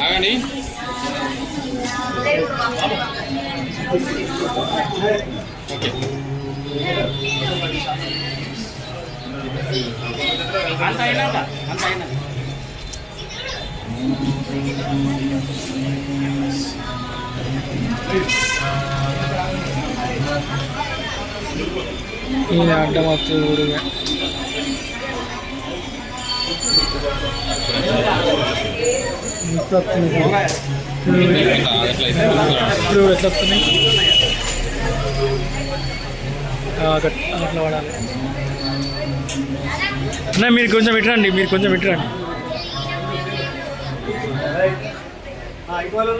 ఆగండి అంత అయినాక అంత అయినాక ఈయన అడ్డమవుతుంది ఇప్పుడు ఎట్లా వస్తున్నాయి? అట్లా వాడాలి అన్న మీరు కొంచెం పెట్టరండి మీరు కొంచెం పెట్టరండి ఇవాళ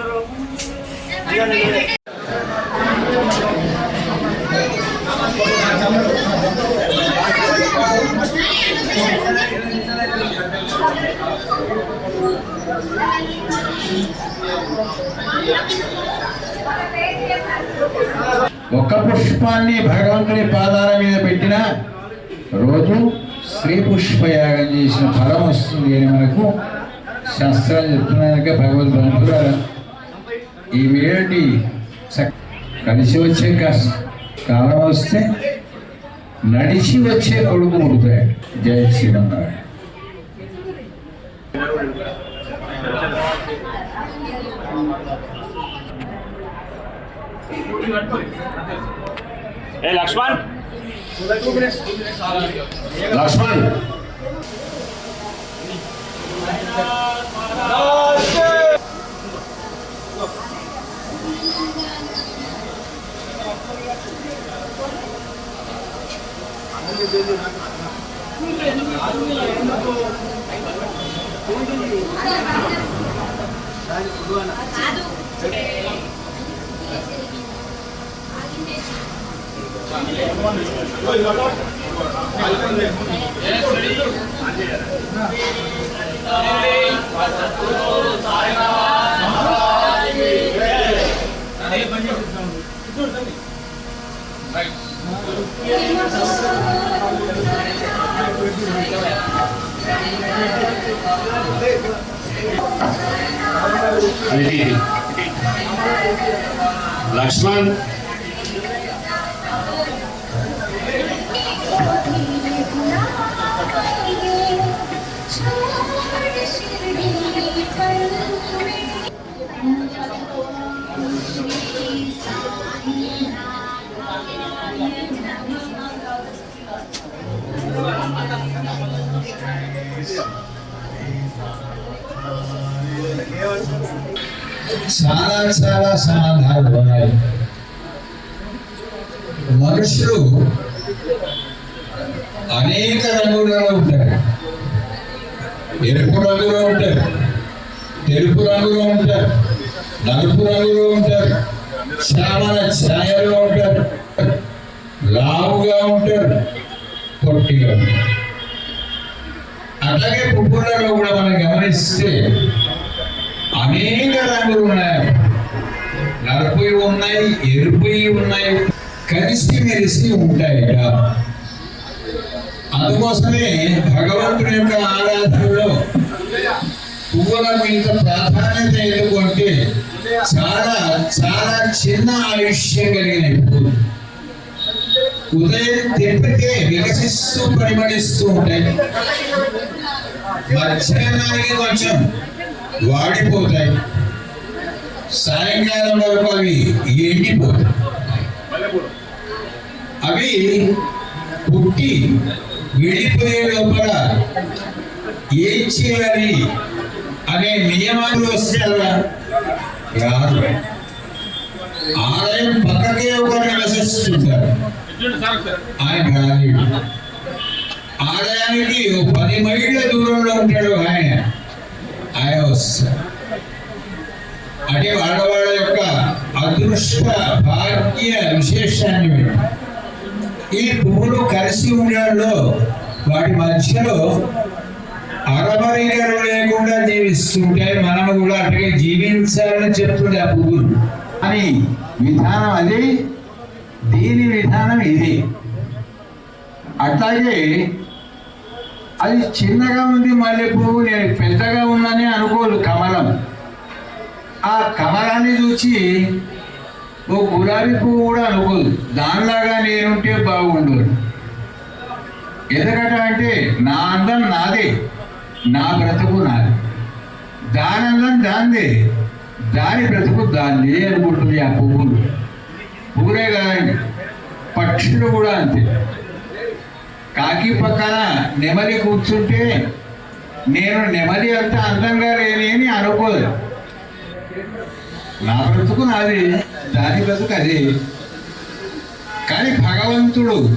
ఒక్క పుష్పాన్ని భగవంతుని పాదాల మీద పెట్టిన రోజు శ్రీ పుష్పయాగం చేసిన ఫలం వస్తుంది అని మనకు శాస్త్రాలు చెప్తున్నాక భగవద్ బంధువుల ఈ వేటి కలిసి వచ్చే కష్టం కాలం వస్తే నడిచి వచ్చే కొడుకు పుడతాయి జయ శ్రీరామనారాయణ ఏ లక్ష్మణ్ Yes, sir. లక్ష్మణ్ చాలా చాలా సమాధానాలు ఉన్నాయి. మనుషులు అనేక రంగులలో ఉంటారు. ఎరుపు రంగులో ఉంటారు. తెలుపు రంగులో ఉంటారు. నలుపు రంగులో ఉంటారు. శ్రావణ ఛాయలో ఉంటారు. లావుగా ఉంటారు. పొట్టిగా ఉంటారు. అలాగే పువ్వులలో కూడా మనం గమనిస్తే అనేక రంగులు ఉన్నాయి నలుపు ఉన్నాయి ఎరుపు ఉన్నాయి. కలిసి మెలిసి ఉంటాయట. అందుకోసమే భగవంతుని యొక్క ఆరాధనలో పువ్వులకు మీద ప్రాధాన్యత ఎందుకంటే చాలా చాలా చిన్న ఆయుష్యం కలిగిన పువ్వులు. ఉదయం తిప్పితే వికసిస్తూ పరిమళిస్తూ ఉంటాయి. మధ్యాహ్నానికి కొంచెం వాడిపోతాయి. సాయంకాలం వరకు అవి ఎండిపోతాయి. అవి పుట్టి వెళ్ళిపోయే లోపల ఏం చేయాలి అనే నియమాలు వస్తారా రాదు. ఆలయం పక్కకే ఒకరు నివసిస్తుంటారు. ఆయన రాలేడు ఆలయానికి పది మైళ్ళ దూరంలో ఉంటాడు ఆయన. ఆయన అంటే ఆడవాళ్ళ యొక్క అదృష్ట భాగ్య విశేషాన్ని ఈ పువ్వులు కలిసి ఉండడంలో వాటి మధ్యలో అరమరికలు లేకుండా జీవిస్తుంటే మనం కూడా అట్లాగే జీవించాలని చెప్తుంది ఆ పువ్వులు అని విధానం అది దీని విధానం ఇది. అట్లాగే అది చిన్నగా ఉంది మల్లె పువ్వు నేను పెద్దగా ఉందని అనుకోలు కమలం. ఆ కమలాన్ని చూసి ఓ గులాబీ పువ్వు కూడా అనుకోదు. దానిలాగా నేనుంటే బాగుండు ఎందుకంటే అంటే నా అందం నాదే నా బ్రతుకు నాది. దాని అందం దాందే దాని బ్రతుకు దాన్ని అనుకుంటుంది ఆ పువ్వులు. పువ్వులే కాదండి పక్షులు కూడా అంతే. కాకి పక్కన నెమలి కూర్చుంటే నేను నెమలి అంత అందంగా లేని అని అనుకోదు. నా బ్రతుకు నాది దాని బ్రతుకు అది. కానీ భగవంతుడు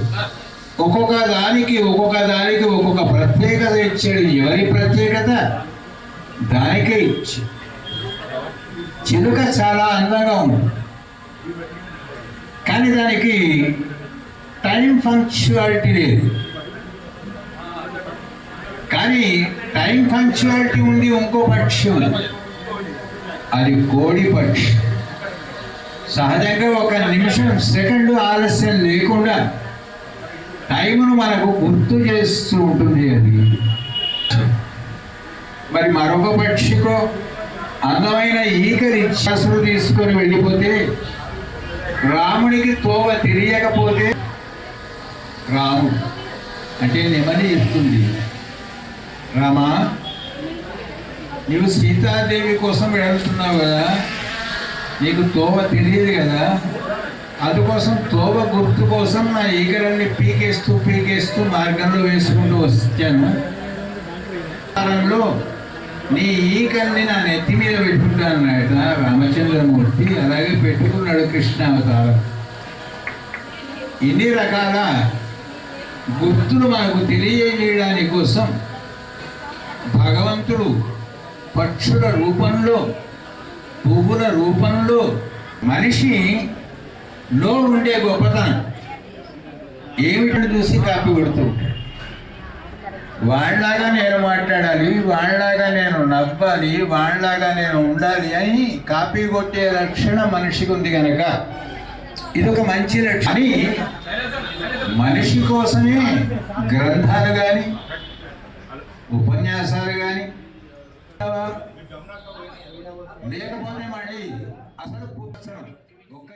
ఒక్కొక్క దానికి ఒక్కొక్క దానికి ఒక్కొక్క ప్రత్యేకత ఇచ్చాడు. ఎవరి ప్రత్యేకత? దానికే ఇచ్చి. చిలుక చాలా అందంగా ఉంది. కానీ దానికి టైం ఫంక్చువాలిటీ లేదు. కానీ టైం ఫంక్చువాలిటీ ఉంది ఇంకో పక్షం. ఉంది అది కోడి పక్షి. సహజంగా ఒక నిమిషం సెకండ్ ఆలస్యం లేకుండా టైంను మనకు గుర్తు చేస్తూ ఉంటుంది అది. మరి మరొక పక్షికో అందమైన ఈకరి ఇచ్చాసులు తీసుకొని వెళ్ళిపోతే రాముడికి తోవ తెలియకపోతే రాముడు అంటే నెమలి ఇస్తుంది రామా నీవు సీతాదేవి కోసం వెళ్తున్నావు కదా నీకు తోవ తెలియదు కదా అందుకోసం తోవ గుర్తు కోసం నా ఈగలన్నీ పీకేస్తూ పీకేస్తూ మార్గంలో వేసుకుంటూ వచ్చాను. కాలంలో నీ ఈకల్ని నా నెత్తి మీద పెట్టుకుంటానన్నాడు రామచంద్రమూర్తి. అలాగే పెట్టుకున్నాడు కృష్ణావతారం. ఇన్ని రకాల గుర్తులు మనకు తెలియజేయడానికి కోసం భగవంతుడు పక్షుల రూపంలో పువ్వుల రూపంలో మనిషి లో ఉండే గొప్పతనం. ఏమిటని చూసి కాపీ కొడుతూ వాళ్ళలాగా నేను మాట్లాడాలి వాళ్ళలాగా నేను నవ్వాలి వాళ్ళలాగా నేను ఉండాలి అని కాపీ కొట్టే లక్షణం మనిషికి ఉంది కనుక ఇది ఒక మంచి లక్షణం. మనిషి కోసమే గ్రంథాలు కానీ ఉపన్యాసాలు కానీ లేకపోతే మళ్ళీ అసలు పుస్తకం ఒక్క